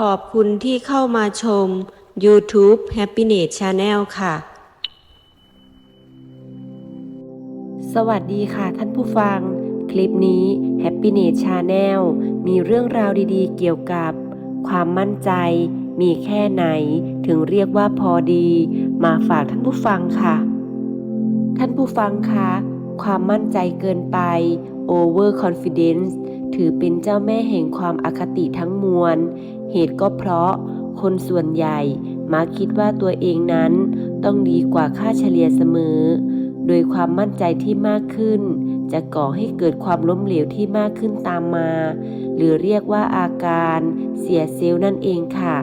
ขอบคุณที่เข้ามาชม YouTube Happiness Channel ค่ะ สวัสดีค่ะท่านผู้ฟัง คลิปนี้ Happiness Channel มีเรื่องราวดีๆ เกี่ยวกับ ความมั่นใจ มีแค่ไหนถึงเรียกว่าพอดี มาฝากท่านผู้ฟังค่ะ ท่านผู้ฟังคะ ความมั่นใจเกินไป over confidence ถือเป็นเจ้าแม่แห่งความอคติทั้งมวล เหตุก็เพราะคนส่วนใหญ่มักคิดว่าตัวเองนั้นต้องดีกว่าค่าเฉลี่ยเสมอ โดยความมั่นใจที่มากขึ้น จะก่อให้เกิดความล้มเหลวที่มากขึ้นตามมา หรือเรียกว่าอาการเสียเซลล์นั่นเองค่ะ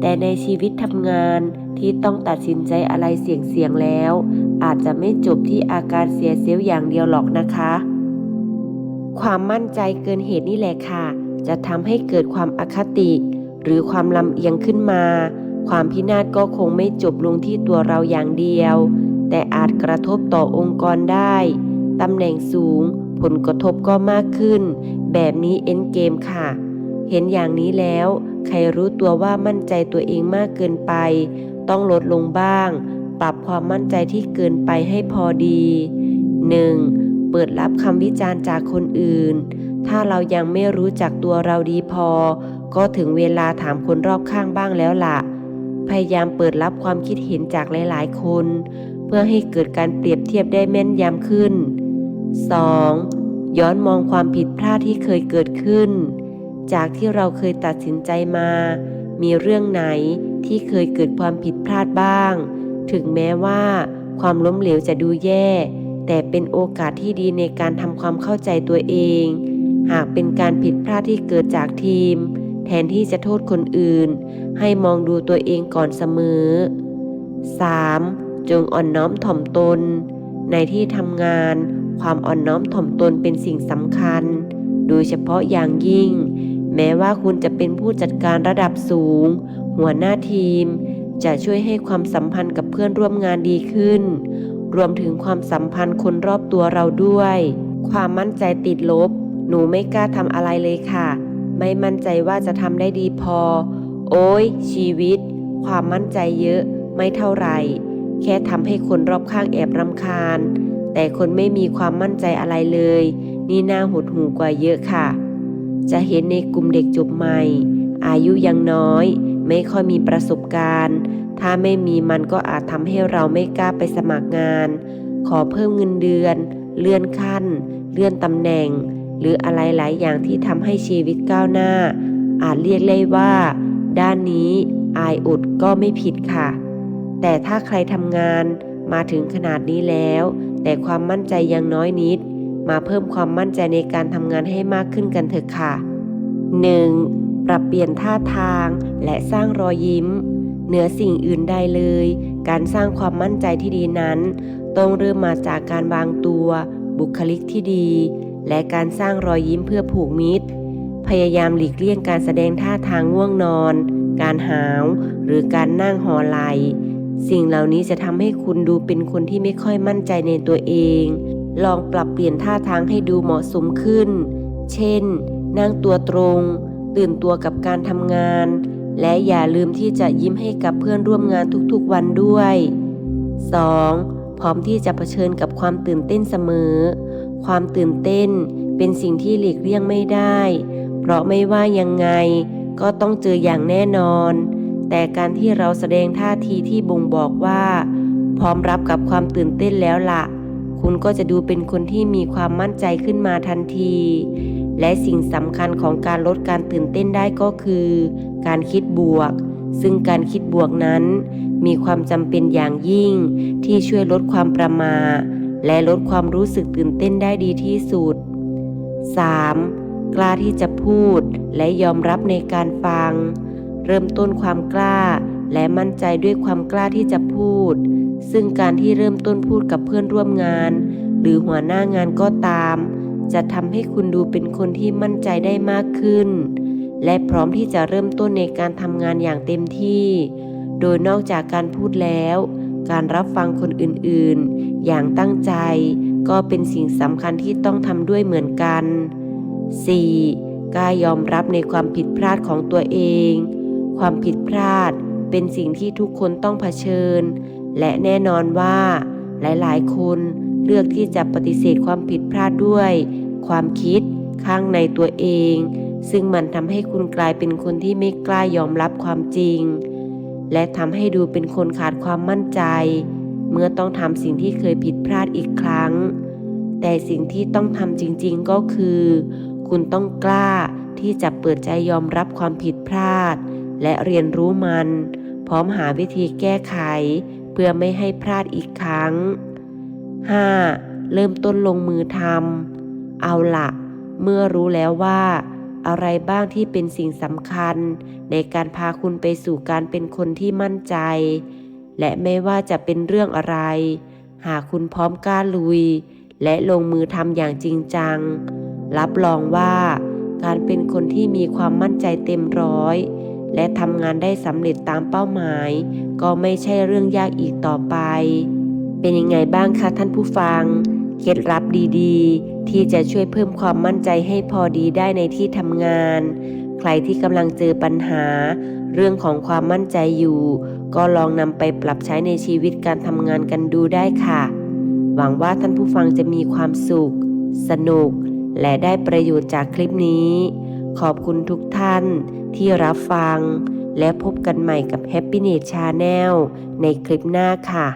แต่ในชีวิตทำงานที่ต้องตัดสินใจอะไรเสี่ยงๆแล้ว อาจจะไม่จบที่อาการเสียเซลล์อย่างเดียวหรอกนะคะ ความมั่นใจเกินเหตุนี่แหละค่ะ จะทำให้เกิดความอคติ หรือความลำเอียงขึ้นมา ความพินาศก็คงไม่จบลงที่ตัวเราอย่างเดียว แต่อาจกระทบต่อองค์กรได้ตำแหน่งสูง ผลกระทบก็มากขึ้น แบบนี้เอ็นเกมค่ะ เห็นอย่างนี้แล้ว ใครรู้ตัวว่ามั่นใจตัวเองมากเกินไป ต้องลดลงบ้าง ปรับความมั่นใจที่เกินไปให้พอดี 1. เปิดรับคำวิจารณ์จากคนอื่น ถ้าเรายังไม่รู้จักตัวเราดีพอ ก็ถึงเวลาถามคนรอบข้างบ้างแล้วล่ะ พยายามเปิดรับความคิดเห็นจากหลาย ๆ คน เพื่อให้เกิดการเปรียบเทียบได้แม่นยำขึ้น 2. ย้อนมองความผิดพลาดที่เคยเกิดขึ้น จากที่เราเคยตัดสินใจมา มีเรื่องไหนที่เคยเกิดความผิดพลาดบ้าง ถึงแม้ว่า ความล้มเหลวจะดูแย่ แต่เป็นโอกาสที่ดีในการทำความเข้าใจตัวเอง หากเป็นการผิดพลาดที่เกิดจากทีม แทนที่จะโทษคนอื่น ให้มองดูตัวเองก่อนเสมอ 3. จงอ่อนน้อมถ่อมตน ในที่ทำงาน ความอ่อนน้อมถ่อมตนเป็นสิ่งสำคัญ โดยเฉพาะอย่างยิ่ง แม้ว่าคุณจะเป็นผู้จัดการระดับสูง หัวหน้าทีม จะช่วยให้ความสัมพันธ์กับเพื่อนร่วมงานดีขึ้น รวมถึงความสัมพันธ์คนรอบตัวเราด้วย ความมั่นใจติดลบ หนูไม่กล้าทำอะไรเลยค่ะ ไม่มั่นใจว่าจะทำได้ดีพอ โอ้ยชีวิต ความมั่นใจเยอะ ไม่เท่าไหร่ แค่ทำให้คนรอบข้างแอบรำคาญ แต่คนไม่มีความมั่นใจอะไรเลย นี่น่าหดหูกว่าเยอะค่ะ จะเห็นในกลุ่มเด็กจบใหม่ อายุยังน้อย ไม่ค่อยมีประสบการณ์ ถ้าไม่มีมันก็อาจทำให้เราไม่กล้าไปสมัครงาน ขอเพิ่มเงินเดือน เลื่อนขั้น เลื่อนตำแหน่ง หรืออะไรหลายอย่างที่ทำให้ชีวิตก้าวหน้า อาจเรียกได้ว่า ด้านนี้อายอดก็ไม่ผิดค่ะ แต่ถ้าใครทำงานมาถึงขนาดนี้แล้ว แต่ความมั่นใจยังน้อยนิด มาเพิ่มความมั่นใจในการทำงานให้มากขึ้นกันเถอะค่ะ 1. ปรับเปลี่ยนท่าทาง และสร้างรอยยิ้ม เหนือสิ่งอื่นใดเลย การสร้างความมั่นใจที่ดีนั้น ต้องเริ่มมาจากการวางตัว บุคลิกที่ดี และการสร้างรอยยิ้มเพื่อผูกมิตร พยายามหลีกเลี่ยงการแสดงท่าทางง่วงนอน การหาว หรือการนั่งหอไหลสิ่งเหล่านี้จะทำให้คุณดูเป็นคนที่ไม่ค่อยมั่นใจในตัวเอง ลองปรับเปลี่ยนท่าทางให้ดูเหมาะสมขึ้น เช่น นั่งตัวตรง ตื่นตัวกับการทำงาน และอย่าลืมที่จะยิ้มให้กับเพื่อนร่วมงานทุกๆวันด้วย 2. พร้อมที่จะเผชิญกับความตื่นเต้นเสมอ ความตื่นเต้นเป็นสิ่งที่หลีกเลี่ยงไม่ได้ เพราะไม่ว่ายังไงก็ต้องเจออย่างแน่นอน แต่การที่เราแสดงท่าทีที่บ่งบอกว่า พร้อมรับกับความตื่นเต้นแล้วล่ะ คุณก็จะดูเป็นคนที่มีความมั่นใจขึ้นมาทันที และสิ่งสำคัญของการลดการตื่นเต้นได้ก็คือ การคิดบวก ซึ่งการคิดบวกนั้น มีความจำเป็นอย่างยิ่ง ที่ช่วยลดความประมาทและลดความรู้สึกตื่นเต้นได้ดีที่สุด 3. กล้าที่จะพูดและยอมรับในการฟัง เริ่มต้นความกล้าและมั่นใจด้วยความกล้าที่จะพูด ซึ่งการที่เริ่มต้นพูดกับเพื่อนร่วมงาน หรือหัวหน้างานก็ตาม จะทำให้คุณดูเป็นคนที่มั่นใจได้มากขึ้น และพร้อมที่จะเริ่มต้นในการทำงานอย่างเต็มที่ โดยนอกจากการพูดแล้ว การรับฟังคนอื่นๆ อย่างตั้งใจ ก็เป็นสิ่งสำคัญที่ต้องทำด้วยเหมือนกัน 4. กล้ายอมรับในความผิดพลาดของตัวเอง ความผิดพลาดเป็นสิ่งที่ทุกคนต้องเผชิญ และแน่นอนว่า หลายๆ คนเลือกที่จะปฏิเสธความผิดพลาดด้วย ความคิดข้างในตัวเอง ซึ่งมันทำให้คุณกลายเป็นคนที่ไม่กล้ายอมรับความจริง และทำให้ดูเป็นคนขาดความมั่นใจ เมื่อต้องทำสิ่งที่เคยผิดพลาดอีกครั้ง แต่สิ่งที่ต้องทำจริง ๆ ก็คือ คุณต้องกล้าที่จะเปิดใจยอมรับความผิดพลาด และเรียนรู้มัน พร้อมหาวิธีแก้ไข พื่อไม่ให้พลาดอีกครั้ง 5. เริ่มต้นลงมือทำเอาละเมื่อรู้แล้วว่า อะไรบ้างที่เป็นสิ่งสำคัญ ในการพาคุณไปสู่การเป็นคนที่มั่นใจ และไม่ว่าจะเป็นเรื่องอะไร หากคุณพร้อมกล้าลุย และลงมือทำอย่างจริงจัง รับรองว่า การเป็นคนที่มีความมั่นใจเต็มร้อย และทำงานได้สำเร็จตามเป้าหมาย ก็ไม่ใช่เรื่องยากอีกต่อไป เป็นยังไงบ้างคะท่านผู้ฟัง เคล็ดลับดีๆ ที่จะช่วยเพิ่มความมั่นใจให้พอดีได้ในที่ทำงาน ใครที่กำลังเจอปัญหา เรื่องของความมั่นใจอยู่ ก็ลองนำไปปรับใช้ในชีวิตการทำงานกันดูได้ค่ะ หวังว่าท่านผู้ฟังจะมีความสุข สนุก และได้ประโยชน์จากคลิปนี้ ขอบคุณทุกท่านที่รับฟัง และพบกันใหม่กับ Happy n e t Channel ในคลิปหน้าค่ะ